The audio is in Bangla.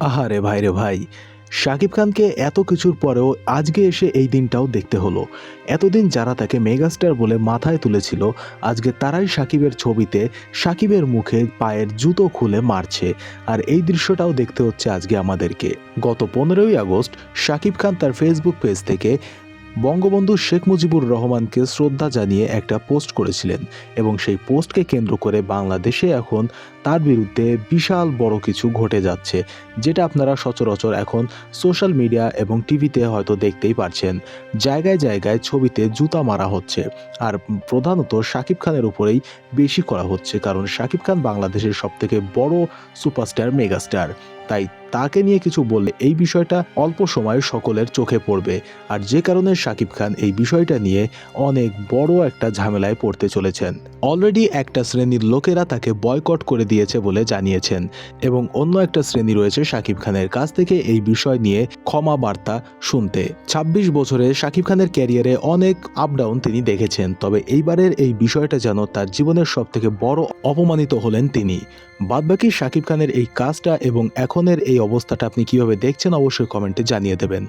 আহারে ভাই রে ভাই শাকিব খানকে এত কিছুর পরেও আজকে এসে এই দিনটাও দেখতে হলো। এতদিন যারা তাকে মেগাস্টার বলে মাথায় তুলেছিল, আজকে তারাই সাকিবের ছবিতে সাকিবের মুখে পায়ের জুতো খুলে মারছে। আর এই দৃশ্যটাও দেখতে হচ্ছে আজকে আমাদেরকে। গত পনেরোই আগস্ট শাকিব খান তার ফেসবুক পেজ থেকে বঙ্গবন্ধু শেখ মুজিবুর রহমানকে শ্রদ্ধা জানিয়ে একটা পোস্ট করেছিলেন এবং সেই পোস্টকে কেন্দ্র করে বাংলাদেশে এখন তার বিরুদ্ধে বিশাল বড় কিছু ঘটে যাচ্ছে, যেটা আপনারা সচরাচর এখন সোশ্যাল মিডিয়া এবং টিভিতে হয়তো দেখতেই পারছেন। জায়গায় জায়গায় ছবিতে জুতা মারা হচ্ছে, আর প্রধানত শাকিব খানের উপরেই বেশি করা হচ্ছে, কারণ শাকিব খান বাংলাদেশের সবথেকে বড় সুপারস্টার, মেগাস্টার। তাই তাকে নিয়ে কিছু বললে এই বিষয়টা অল্প সময়ে সকলের চোখে পড়বে। আর যে কারণে শাকিব খান এই বিষয়টা নিয়ে অনেক বড় একটা ঝামেলায় পড়তে চলেছেন। অলরেডি একটা শ্রেণির লোকেরা তাকে বয়কট করে দিয়েছে বলে জানিয়েছেন এবং অন্য একটা শ্রেণি রয়েছে শাকিব খানের কাছ থেকে এই বিষয় নিয়ে ক্ষমা বার্তা শুনতে। ২৬ বছরে শাকিব খানের ক্যারিয়ারে অনেক আপ ডাউন তিনি দেখেছেন, তবে এইবারের এই বিষয়টা যেন তার জীবনের সব থেকে বড় অপমানিত হলেন তিনি। বাদবাকি শাকিব খানের এই কাজটা এবং এখনের এই অবস্থাটা আপনি কীভাবে দেখছেন অবশ্যই কমেন্টে জানিয়ে দেবেন।